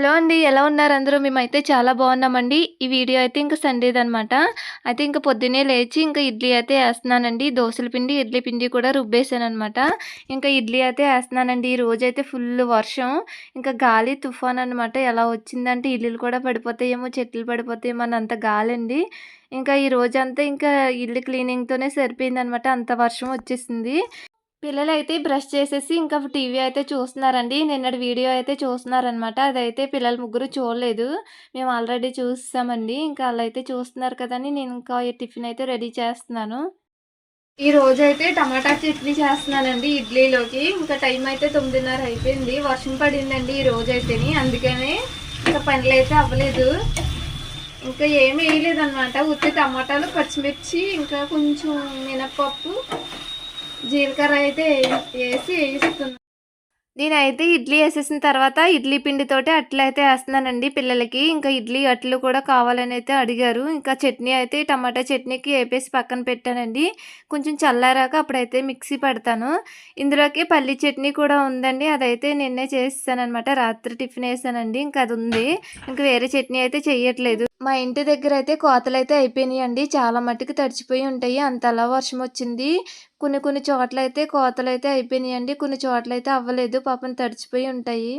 Hello అండి. ఎలా ఉన్నారు అందరూ? మేమైతే చాలా బాగున్నామండి. ఈ వీడియో అయితే ఇంక సండేదనమాట. అయితే ఇంక పొద్దున్నే లేచి ఇంకా ఇడ్లీ అయితే వేస్తున్నానండి దోసల పిండి, ఇడ్లీ పిండి కూడా రుబ్బేసాను అనమాట ఇంకా ఇడ్లీ అయితే వేస్తున్నానండి ఈ రోజైతే ఫుల్ వర్షం. ఇంకా గాలి, తుఫాన్ అనమాట. ఎలా వచ్చిందంటే ఇల్లులు కూడా పడిపోతాయేమో, చెట్లు పడిపోతాయేమో గాలే అండి ఇంకా ఈ రోజంతా ఇంకా ఇల్లు క్లీనింగ్‌తోనే సరిపోయింది అనమాట అంత వర్షం వచ్చేసింది. పిల్లలైతే బ్రష్ చేసేసి ఇంకా టీవీ అయితే చూస్తున్నారండి. నిన్నటి వీడియో అయితే చూస్తున్నారనమాట. అదైతే పిల్లలు ముగ్గురు చూడలేదు. మేము ఆల్రెడీ చూసామండి ఇంకా ఆళ్ళైతే చూస్తున్నారు కదా అని నేను ఇంకా ఈ టిఫిన్ అయితే రెడీ చేస్తున్నాను. ఈ రోజైతే టమాటా చట్నీ చేస్తున్నానండి ఇడ్లీలోకి. ఇంకా టైం అయితే 9:30 అయిపోయింది. వర్షం పడిందండి ఈ రోజు అయితే అందుకనే ఇంకా పనులు అయితే అవ్వలేదు. ఇంకా ఏమి వేయలేదన్నమాట ఉత్తి టమాటాలు, పచ్చిమిర్చి ఇంకా కొంచెం మినప్పప్పు జీలకర్ర అయితే వేసి ఏయిస్తున్నా. నేనైతే ఇడ్లీ వేసేసిన తర్వాత ఇడ్లీ పిండితోటి అట్లయితే వేస్తున్నానండి పిల్లలకి. ఇంకా ఇడ్లీ అట్లు కూడా కావాలని అయితే అడిగారు. ఇంకా చట్నీ అయితే టమాటా చట్నీకి వేపేసి పక్కన పెట్టానండి. కొంచెం చల్లారాక అప్పుడైతే మిక్సీ పడతాను. ఇందులోకి పల్లీ చట్నీ కూడా ఉందండి. అదైతే నిన్నే చేస్తానమాట రాత్రి టిఫిన్ వేసానండి ఇంకా అది ఉంది. ఇంకా వేరే చట్నీ అయితే చెయ్యట్లేదు. మా ఇంటి దగ్గర అయితే కోతలు అయితే అయిపోయినాయండి. చాలా మట్టుకు తడిచిపోయి ఉంటాయి. అంతలా వర్షం వచ్చింది. కొన్ని కొన్ని చోట్లయితే అయితే అయిపోయినాయండి. కొన్ని చోట్లయితే అవ్వలేదు. పాపం తడిచిపోయి ఉంటాయి.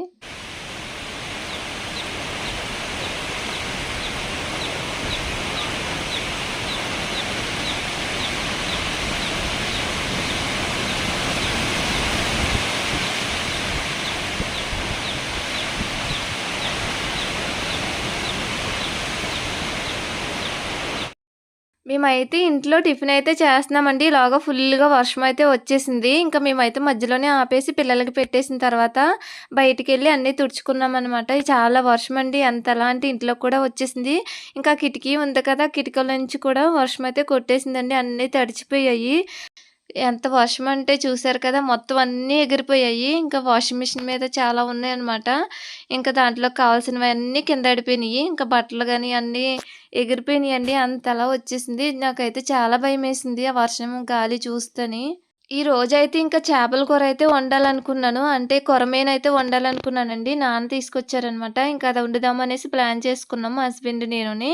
మేమైతే ఇంట్లో టిఫిన్ అయితే చేస్తున్నామండి. ఇలాగా ఫుల్‌గా వర్షం అయితే వచ్చేసింది. ఇంకా మేమైతే మధ్యలోనే ఆపేసి పిల్లలకి పెట్టేసిన తర్వాత బయటికి వెళ్ళి అన్నీ తుడుచుకున్నామనమాట. చాలా వర్షం అండి. అంతలా అంటే ఇంట్లో కూడా వచ్చేసింది. ఇంకా కిటికీ ఉంది కదా! కిటికీల నుంచి కూడా వర్షం అయితే కొట్టేసిందండి. అన్నీ తడిచిపోయాయి. ఎంత వర్షం అంటే చూసారు కదా! మొత్తం అన్నీ ఎగిరిపోయాయి. ఇంకా వాషింగ్ మిషన్ మీద చాలా ఉన్నాయన్నమాట. ఇంకా దాంట్లో కావాల్సినవన్నీ కింద అడిపోయినాయి ఇంకా బట్టలు కానీ అన్నీ ఎగిరిపోయినాయండి. అంతలా వచ్చేసింది. నాకైతే చాలా భయమేసింది. ఆ వర్షం, గాలి చూస్తేని. ఈ రోజైతే ఇంకా చేపల కూర అయితే వండాలనుకున్నాను. అంటే కొరమేనైతే వండాలనుకున్నానండి. నాన్న తీసుకొచ్చారనమాట. ఇంకా అది వండుదామనేసి ప్లాన్ చేసుకున్నాం హస్బెండ్ నేనుని.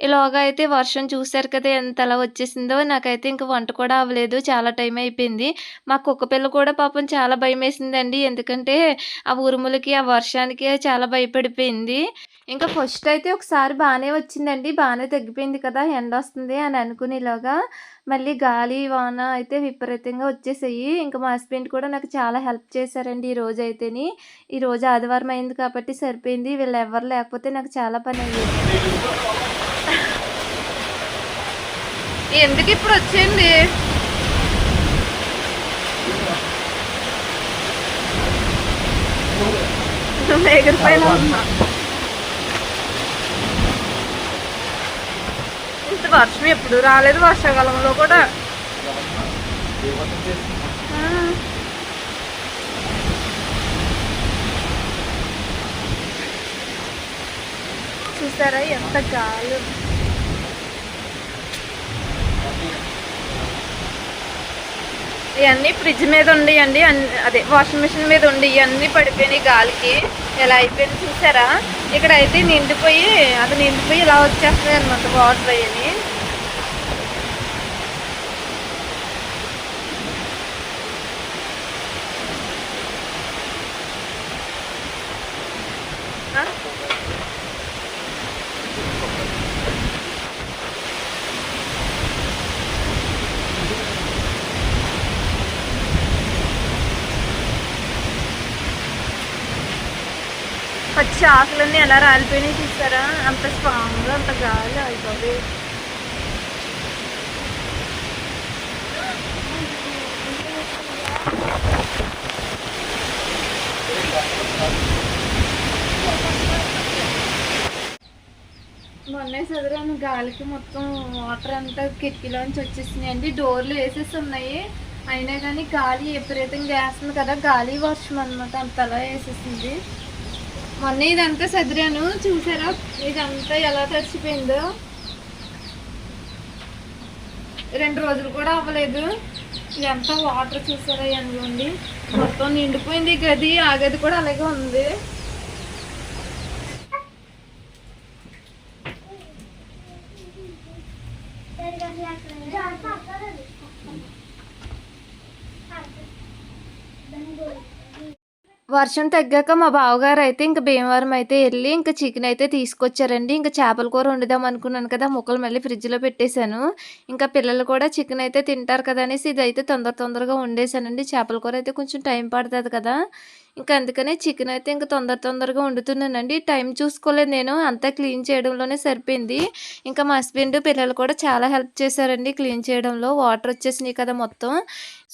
ఇలాగా అయితే వర్షం చూసారు కదా! ఎంత అలా వచ్చేసిందో. నాకైతే ఇంకా వంట కూడా అవ్వలేదు. చాలా టైం అయిపోయింది. మా కుక్క పిల్ల కూడా పాపం చాలా భయమేసిందండి. ఎందుకంటే ఆ ఉరుములకి, ఆ వర్షానికి చాలా భయపడిపోయింది. ఇంకా ఫస్ట్ అయితే ఒకసారి బాగానే వచ్చిందండి. బాగానే తగ్గిపోయింది కదా! ఎండ వస్తుంది అని అనుకునేలాగా మళ్ళీ గాలి, వాన అయితే విపరీతంగా వచ్చేసాయి. ఇంకా మా హస్బెండ్ కూడా నాకు చాలా హెల్ప్ చేశారండి ఈ రోజైతేని. ఈరోజు ఆదివారం అయింది కాబట్టి సరిపోయింది. వీళ్ళెవ్వరు లేకపోతే నాకు చాలా పనయ్యేది. ఎందుకిప్పుడొచ్చింది? నువ్వు ఎగిరిపోయేలా ఉన్నా. ఇంత వర్షం ఎప్పుడు రాలేదు వర్షాకాలంలో కూడా. చూసారా ఎంత గాలి ఇవన్నీ ఫ్రిడ్జ్ మీద ఉండేయండి. అదే వాషింగ్ మిషన్ మీద ఉండి ఇవన్నీ పడిపోయినాయి గాలికి. ఎలా అయిపోయింది చూసారా? అయితే నిండిపోయి అది నిండిపోయి ఇలా వచ్చేస్తాయన్నమాట వాటర్ అయ్యని. ఆ! పచ్చి ఆకులన్నీ ఎలా రాలిపోయినాయి చూస్తారా అంత స్ట్రాంగ్‌గా అంత గాలి అయ్య మొన్నే చదివాను గాలికి మొత్తం వాటర్ అంతా కిటికీలోంచి వచ్చేసినాయండి. డోర్లు వేసేసి ఉన్నాయి. అయినా కానీ గాలి విపరీతంగా వేస్తుంది కదా! గాలి వర్షం అనమాట. అంతలా వేసేసింది. మొన్న ఇదంతా సదిరాను. చూసారా? ఇదంతా ఎలా తడిచిపోయిందో రెండు రోజులు కూడా అవ్వలేదు. ఎంత వాటర్ చూసారా అనుకోండి. మొత్తం నిండిపోయింది గది. ఆ గది కూడా అలాగే ఉంది. Thank you. వర్షం తగ్గాక మా బావగారు అయితే ఇంక భీమవరం అయితే వెళ్ళి ఇంకా చికెన్ అయితే తీసుకొచ్చారండి. ఇంకా చేపల కూర వండుదాం అనుకున్నాను కదా ముక్కలు మళ్ళీ ఫ్రిడ్జ్లో పెట్టేశాను. ఇంకా పిల్లలు కూడా చికెన్ అయితే తింటారు కదా అనేసి ఇది అయితే తొందర తొందరగా వండేసానండి చేపల కూర అయితే కొంచెం టైం పడుతుంది కదా. ఇంకా అందుకనే చికెన్ అయితే ఇంకా తొందర తొందరగా వండుతున్నానండి. టైం చూసుకోలేదు నేను అంతా క్లీన్ చేయడంలోనే సరిపోయింది. ఇంకా మా హస్బెండ్ పిల్లలు కూడా చాలా హెల్ప్ చేశారండి క్లీన్ చేయడంలో. వాటర్ వచ్చేసినాయి కదా మొత్తం.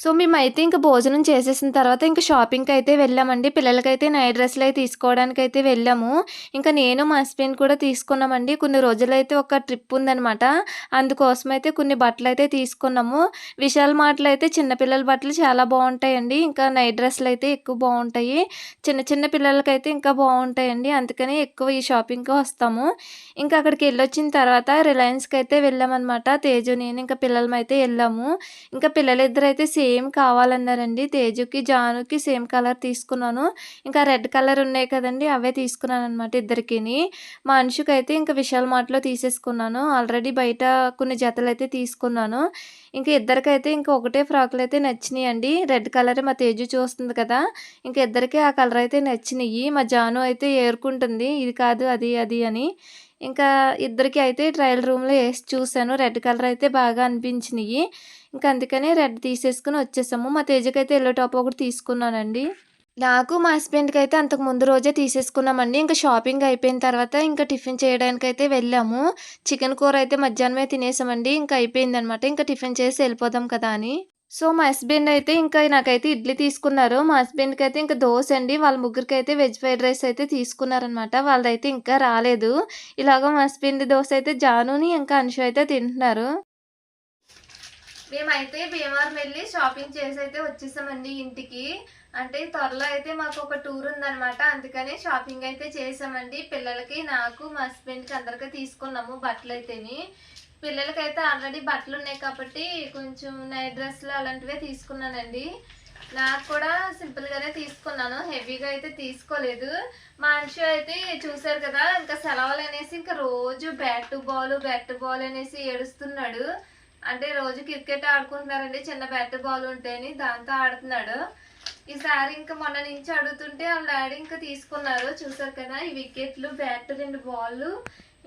సో మేమైతే ఇంకా భోజనం చేసేసిన తర్వాత ఇంకా షాపింగ్కి అయితే వెళ్ళామండి. పిల్లలకైతే నైట్ డ్రెస్సులు అయితే తీసుకోవడానికి అయితే వెళ్ళాము. ఇంకా నేను మా హస్బెండ్ కూడా తీసుకున్నామండి. కొన్ని రోజులైతే ఒక ట్రిప్ ఉందనమాట అందుకోసం అయితే కొన్ని బట్టలు అయితే తీసుకున్నాము. విశాల్ మాటలు అయితే చిన్నపిల్లల బట్టలు చాలా బాగుంటాయండి. ఇంకా నైట్ డ్రెస్సులు అయితే ఎక్కువ బాగుంటాయి. చిన్న చిన్న పిల్లలకైతే ఇంకా బాగుంటాయండి. అందుకని ఎక్కువ ఈ షాపింగ్కి వస్తాము. ఇంకా అక్కడికి వెళ్ళొచ్చిన తర్వాత రిలయన్స్కి అయితే వెళ్ళామన్నమాట. తేజు నేను ఇంకా పిల్లలమైతే వెళ్ళాము. ఇంకా పిల్లలిద్దరు అయితే సేమ్ కావాలన్నారండి. తేజుకి జానుకి సేమ్ కలర్ తీసుకున్నాను. ఇంకా రెడ్ కలర్ ఉన్నాయి కదండి అవే తీసుకున్నాను అనమాట ఇద్దరికిని. మా అయితే ఇంకా విశాల్ మార్ట్లో తీసేసుకున్నాను. ఆల్రెడీ బయట కొన్ని జతలు అయితే తీసుకున్నాను. ఇంకా ఇద్దరికైతే ఇంకా ఒకటే ఫ్రాక్లు అయితే నచ్చినాయి అండి రెడ్ కలర్ మా తేజు చూస్తుంది కదా ఇంకా ఇద్దరికి ఆ కలర్ అయితే నచ్చినాయి మా జాను అయితే ఏరుకుంటుంది. ఇది కాదు అది అది అని. ఇంకా ఇద్దరికి అయితే ట్రయల్ రూమ్లో వేసి చూశాను రెడ్ కలర్ అయితే బాగా అనిపించినాయి. ఇంకా అందుకని రెడ్ తీసేసుకుని వచ్చేసాము. మా తేజకి అయితే ఎల్లో టాప్ ఒకటి తీసుకున్నానండి. నాకు మా హస్బెండ్కి అయితే అంతకు ముందు రోజే తీసేసుకున్నామండి. ఇంకా షాపింగ్ అయిపోయిన తర్వాత ఇంకా టిఫిన్ చేయడానికి అయితే వెళ్ళాము. చికెన్ కూర అయితే మధ్యాహ్నమే తినేసామండి. ఇంకా అయిపోయిందనమాట ఇంకా టిఫిన్ చేసి వెళ్ళిపోదాం కదా అని. సో మా హస్బెండ్ అయితే ఇంకా నాకైతే ఇడ్లీ తీసుకున్నారు. మా హస్బెండ్కి అయితే ఇంకా దోశ అండి. వాళ్ళ ముగ్గురికి అయితే వెజ్ ఫ్రైడ్ రైస్ అయితే తీసుకున్నారనమాట వాళ్ళదైతే ఇంకా రాలేదు. ఇలాగ మా హస్బెండ్ దోశ అయితే జానుని ఇంకా అంశు అయితే తింటున్నారు. మేమైతే భీమవరం వెళ్ళి షాపింగ్ చేసి అయితే వచ్చేసామండి ఇంటికి. అంటే త్వరలో అయితే మాకు ఒక టూర్ ఉందనమాట అందుకని షాపింగ్ అయితే చేసామండి. పిల్లలకి నాకు మా హస్బెండ్కి అందరికీ తీసుకున్నాము బట్టలు అయితేని పిల్లలకైతే ఆల్రెడీ బట్టలు ఉన్నాయి కాబట్టి కొంచెం నైట్ డ్రెస్లు అలాంటివే తీసుకున్నానండి. నాకు కూడా సింపుల్గానే తీసుకున్నాను. హెవీగా అయితే తీసుకోలేదు. మా మనిషి అయితే చూశారు కదా ఇంకా సెలవులు అనేసి ఇంకా రోజు బ్యాట్ బాల్ బ్యాట్ బాల్ అనేసి ఏడుస్తున్నాడు. అంటే రోజు క్రికెట్ ఆడుకుంటున్నారండి చిన్న బ్యాట్ బాల్ ఉంటేని దాంతో ఆడుతున్నాడు. ఈసారి ఇంకా మొన్న నుంచి అడుగుతుంటే వాళ్ళ డాడీ ఇంకా తీసుకున్నారు. చూసారు కదా ఈ వికెట్లు బ్యాట్ రెండు బాల్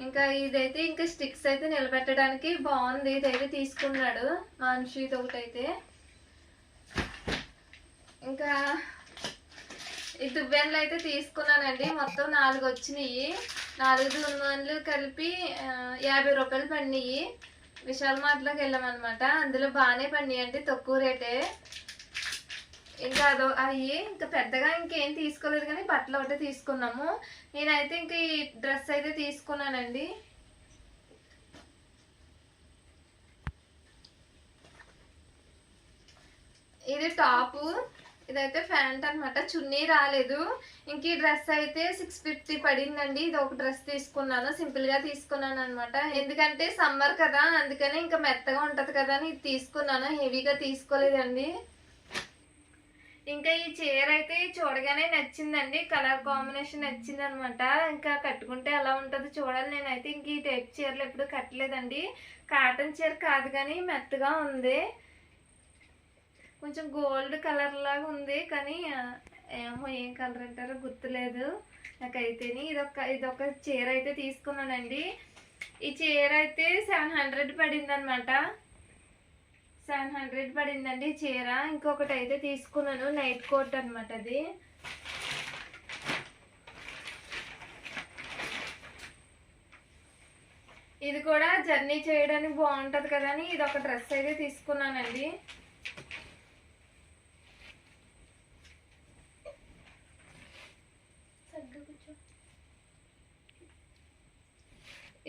ఇంకా ఇదైతే ఇంకా స్టిక్స్ అయితే నిలబెట్టడానికి బాగుంది. ఇదైతే తీసుకున్నాడు మనిషి ఇది ఒకటైతే. ఇంకా ఈ దువ్వెనలు అయితే తీసుకున్నానండి. మొత్తం నాలుగు వచ్చినాయి. నాలుగు దువ్వెనలు కలిపి యాభై రూపాయలు పడినాయి. విశాల్ మార్ట్లోకి వెళ్ళామన్నమాట. అందులో బాగానే పడినాయి అంటే తక్కువ రేటే. ఇంకా అదో అవి ఇంకా పెద్దగా ఇంకేం తీసుకోలేదు కానీ బట్టలు ఒకటే తీసుకున్నాము. నేనైతే ఇంక ఈ డ్రెస్ అయితే తీసుకున్నానండి. ఇది టాపు ఇదైతే ప్యాంట్ అన్నమాట. చున్నీ రాలేదు. ఇంక ఈ డ్రెస్ అయితే సిక్స్ ఫిఫ్టీ పడిందండి. ఇది ఒక డ్రెస్ తీసుకున్నాను. సింపుల్గా తీసుకున్నాను అనమాట ఎందుకంటే సమ్మర్ కదా అందుకనే ఇంకా మెత్తగా ఉంటుంది కదా అని ఇది తీసుకున్నాను. హెవీగా తీసుకోలేదండి. ఇంకా ఈ చీర అయితే చూడగానే నచ్చిందండి. కలర్ కాంబినేషన్ నచ్చింది అనమాట ఇంకా కట్టుకుంటే ఎలా ఉంటుందో చూడాలి. నేనైతే ఇంక ఈ టైప్ చీరలు ఎప్పుడు కట్టలేదండి. కాటన్ చీర కాదు కానీ మెత్తగా ఉంది. కొంచెం గోల్డ్ కలర్ లాగా ఉంది కానీ ఏమో ఏం కలర్ అంటారో గుర్తులేదు. నాకైతేని ఇదొక ఇదొక చీర అయితే తీసుకున్నానండి. ఈ చీర అయితే సెవెన్ హండ్రెడ్ పడింది అనమాట సెవెన్ హండ్రెడ్ పడిందండి చీర. ఇంకొకటి అయితే తీసుకున్నాను నైట్ కోట్ అనమాట అది. ఇది కూడా జర్నీ చేయడానికి బాగుంటది కదా అని ఇది ఒక డ్రెస్ అయితే తీసుకున్నానండి.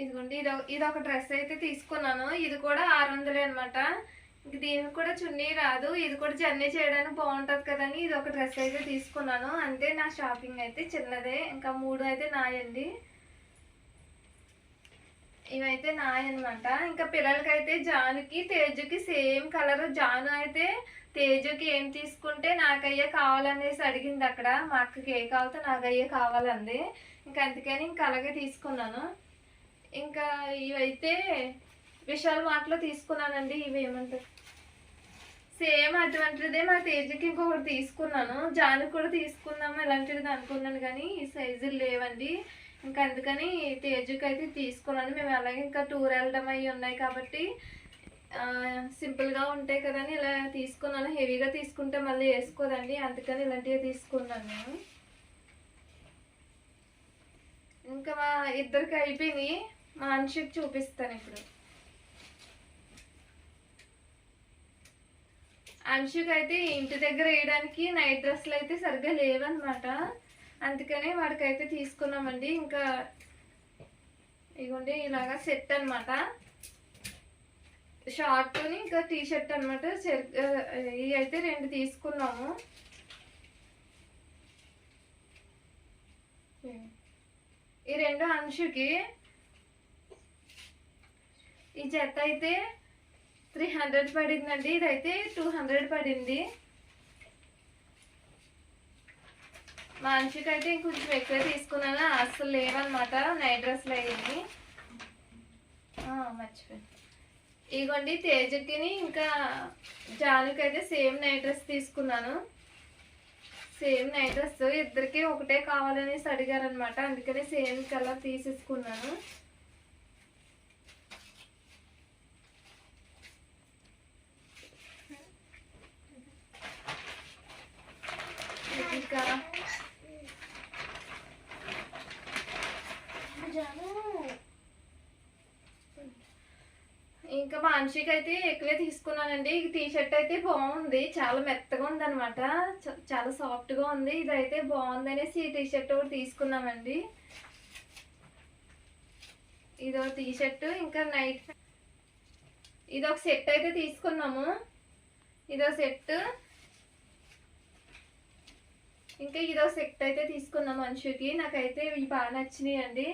ఇదిగోండి ఇది ఇది ఒక డ్రెస్ అయితే తీసుకున్నాను. ఇది కూడా ఆరు వందలే అనమాట దీనికి కూడా చున్నీ రాదు. ఇది కూడా జర్నీ చేయడానికి బాగుంటుంది కదని ఇది ఒక డ్రెస్ అయితే తీసుకున్నాను. అంతే నా షాపింగ్ అయితే చిన్నదే. ఇంకా మూడు అయితే నాయండి. ఇవైతే నాయనమాట ఇంకా పిల్లలకైతే జానుకి తేజుకి సేమ్ కలర్. జాను అయితే తేజుకి ఏం తీసుకుంటే నాకయ్యే కావాలనేసి అడిగింది అక్కడ. మా అక్కకి ఏ కావాలో నాకయ్యే కావాలంది. ఇంకా అందుకని ఇంకా అలాగే తీసుకున్నాను. ఇంకా ఇవైతే విశాల్ మార్ట్లో తీసుకున్నానండి ఇవి ఏమంటారు? సేమ్ అటువంటిదే మా తేజకి ఇంకొకటి తీసుకున్నాను. జాను కూడా తీసుకుందాము ఇలాంటిది అనుకున్నాను కానీ ఈ సైజులు లేవండి. ఇంకా అందుకని తేజుకి అయితే తీసుకున్నాను. మేము అలాగే ఇంకా టూర్ వెళ్ళడం అవి ఉన్నాయి కాబట్టి సింపుల్గా ఉంటాయి కదని ఇలా తీసుకున్నాను. హెవీగా తీసుకుంటే మళ్ళీ వేసుకోదండి. అందుకని ఇలాంటివి తీసుకున్నాను. నేను ఇంకా మా ఇద్దరికి అయిపోయినాయి. మా మనిషికి చూపిస్తాను ఇప్పుడు. అంశుకి అయితే ఇంటి దగ్గర వేయడానికి నైట్ డ్రెస్సులు అయితే సరిగ్గా లేవన్నమాట. అందుకనే వాడికైతే తీసుకున్నామండి. ఇంకా ఇగోండి ఇలాగా సెట్ అనమాట షార్ట్ ఇంకా టీ షర్ట్ అనమాట ఇవి అయితే రెండు తీసుకున్నాము. ఈ రెండు అంశుకి ఈ జత అయితే త్రీ హండ్రెడ్ పడిందండి. ఇదైతే టూ హండ్రెడ్ పడింది. మనిషికి అయితే ఇంకొంచెం ఎక్కువ తీసుకున్నాను. అస్సలు లేవన్నమాట. నైట్ డ్రెస్లు అయ్యింది. మర్చిపోయి. ఇగోండి తేజకిని ఇంకా జానుకి అయితే సేమ్ నైట్ డ్రెస్ తీసుకున్నాను. Same night dress. ఇద్దరికి ఒకటే కావాలనేసి అడిగారనమాట అందుకని సేమ్ కలర్ తీసేసుకున్నాను ఇంకా ఇంకా మా అయితే ఎక్కువే తీసుకున్నానండి. ఈ టీ షర్ట్ అయితే బాగుంది. చాలా మెత్తగా ఉంది అనమాట చాలా సాఫ్ట్గా ఉంది. ఇదైతే బాగుంది అనేసి ఈ టీ షర్ట్ ఒకటి తీసుకున్నామండి. ఇదో టీ షర్ట్ ఇంకా నైట్ ఇది ఒక సెట్ అయితే తీసుకున్నాము. ఇదో సెట్. ఇంకా ఇదో సెట్ అయితే తీసుకున్నాం మనిషికి నాకైతే ఇవి బాగా నచ్చినాయి అండి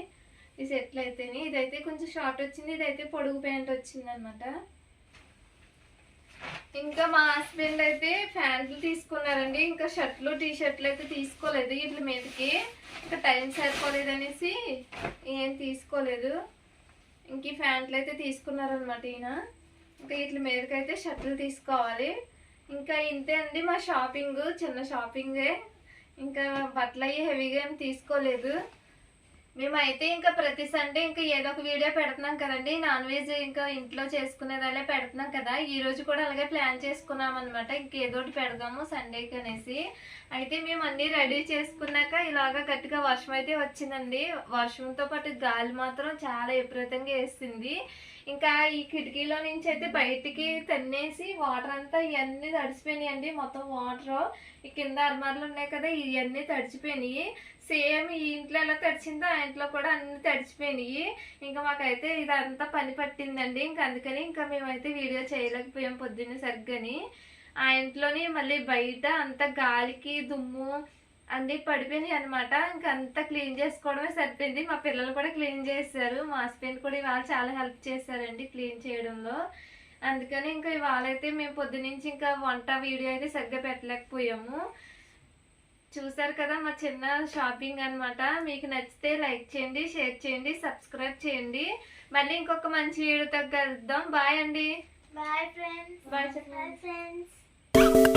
ఈ సెట్లు అయితేనే. ఇదైతే కొంచెం షార్ట్ వచ్చింది. ఇదైతే పొడుగు ప్యాంట్ వచ్చింది అనమాట ఇంకా మా హస్బెండ్ అయితే ప్యాంట్లు తీసుకున్నారండి. ఇంకా షర్ట్లు టీ షర్ట్లు అయితే తీసుకోలేదు వీటి మీదకి. ఇంకా టైం సరిపోలేదు అనేసి ఏం తీసుకోలేదు. ఇంక ఈ ప్యాంట్లు అయితే తీసుకున్నారనమాట ఈయన. ఇంకా వీటి మీదకి అయితే షర్ట్లు తీసుకోవాలి. ఇంకా ఇంతే అండి మా షాపింగ్. చిన్న షాపింగే. ఇంకా బట్టలు అయ్యి హెవీగా ఏం తీసుకోలేదు. మేమైతే ఇంకా ప్రతి సండే ఇంకా ఏదో ఒక వీడియో పెడుతున్నాం కదండి. నాన్ వెజ్ ఇంకా ఇంట్లో చేసుకునేదాలే పెడుతున్నాం కదా. ఈ రోజు కూడా అలాగే ప్లాన్ చేసుకున్నాం అనమాట ఇంకేదోటి పెడదాము సండేకి అనేసి. అయితే మేము అన్ని రెడీ చేసుకున్నాక ఇలాగా గట్టిగా వర్షం అయితే వచ్చిందండి. వర్షంతో పాటు గాలి మాత్రం చాలా విపరీతంగా వేసింది. ఇంకా ఈ కిటికీలో నుంచి అయితే బయటికి తన్నేసి వాటర్ అంతా ఇవన్నీ తడిసిపోయినాయండి. మొత్తం వాటర్ ఈ కింద అర్మార్లు ఉన్నాయి కదా ఇవన్నీ తడిచిపోయినాయి సేమ్ ఈ ఇంట్లో ఎలా తడిచిందో ఆ ఇంట్లో కూడా అన్ని తడిచిపోయినాయి ఇంకా మాకైతే ఇదంతా పని పట్టిందండి. ఇంకా అందుకని ఇంకా మేమైతే వీడియో చేయలేకపోయాం పొద్దున్నే సరిగ్గాని. ఆ ఇంట్లోని మళ్ళీ బయట అంత గాలికి దుమ్ము అన్ని పడిపోయినాయి అనమాట ఇంకా అంతా క్లీన్ చేసుకోవడమే సరిపోయింది. మా పిల్లలు కూడా క్లీన్ చేశారు. మా హస్బెండ్ కూడా ఇవాళ చాలా హెల్ప్ చేశారండి క్లీన్ చేయడంలో. అందుకని ఇంకా ఇవాళ అయితే మేము పొద్దునుంచి ఇంకా వంట వీడియో అయితే సరిగ్గా పెట్టలేకపోయాము. చూసారు కదా మా చిన్న షాపింగ్ అన్నమాట. మీకు నచ్చితే లైక్ చేయండి షేర్ చేయండి సబ్స్క్రైబ్ చేయండి. మళ్ళీ ఇంకొక మంచి వీడియోతో కలుద్దాం. బాయ్ అండి. బాయ్ చెప్పండి. Bye friends.